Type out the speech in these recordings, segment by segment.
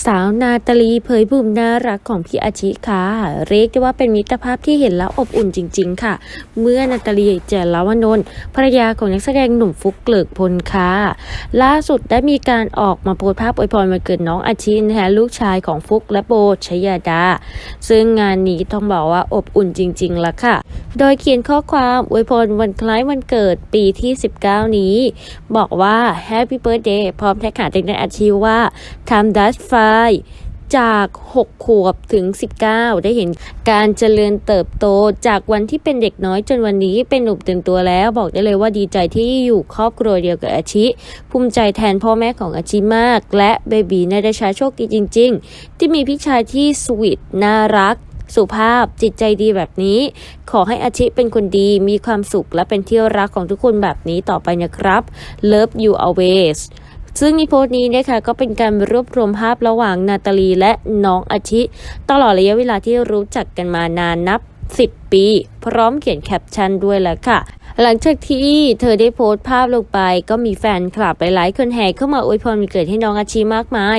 สาวนาตาลีเผยบุมน่ารักของพี่อาชิค่ะเรียกได้ว่าเป็นมิตรภาพที่เห็นแล้วอบอุ่นจริง ๆ ค่ะ เมื่อนาตาลีเจรลาวนนท์ภรรยาของนักแสดงหนุ่มฟุกเกลิกพลค่ะล่าสุดได้มีการออกมาโพสภาพอวยพรวันเกิดน้องอาชินะคะลูกชายของฟุกและโบชยาดา ซึ่งงานนี้ต้องบอกว่าอบอุ่นจริงๆละค่ะ โดยเขียนข้อความอวยพรวันคล้ายวันเกิดปีที่ 19 นี้ บอกว่า Happy Birthday พร้อมแท็กหาเด็กในอาชีวว่า Time Dash Fly จาก 6 ขวบถึง 19 ได้เห็นการเจริญเติบโตจากวันที่เป็นเด็กน้อยจนวันนี้เป็นหนุ่มเต็มตัวแล้ว บอกได้เลยว่าดีใจที่อยู่ครอบครัวเดียวกับอาชิ ภูมิใจแทนพ่อแม่ของอาชิมาก และเบบีนาดาชาโชคดีจริง ๆ ที่มีพี่ชายที่สวีทน่ารัก สุภาพจิตใจดีแบบนี้ ขอให้อาชิเป็นคนดีมีความสุขและเป็นที่รักของทุกคนแบบนี้ต่อไปนะครับ Love you always ซึ่งในโพสต์นี้นะคะก็เป็นการรวบรวมภาพระหว่างนาตาลีและน้องอาชิ ตลอดระยะเวลาที่รู้จักกันมานานนับ 10 ปี พร้อมเขียนแคปชั่นด้วยแหละค่ะ หลังจากที่เธอได้โพสต์ภาพลงไป ก็มีแฟนคลับหลายๆคนแห่เข้ามาอวยพรวันเกิดให้น้องอาชิมากมาย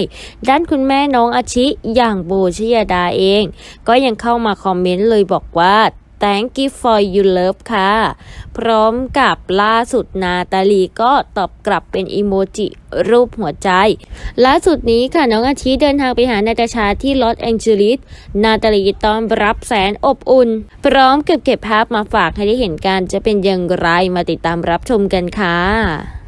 ด้านคุณแม่น้องอาชิอย่างโบชยาดาเอง ก็ยังเข้ามาคอมเมนต์เลยบอกว่า thank you for your love ค่ะ พร้อมกับล่าสุดนาตาลีก็ตอบกลับเป็นอีโมจิรูปหัวใจ ล่าสุดนี้ค่ะน้องอาชิเดินทางไปหานาตาชาที่ลอสแองเจลิส นาตาลีต้อนรับแสนอบอุ่น พร้อมเกับเก็บภาพมาฝากให้ได้เห็นกันจะเป็นอย่างไรมาติดตามรับชมกันค่ะ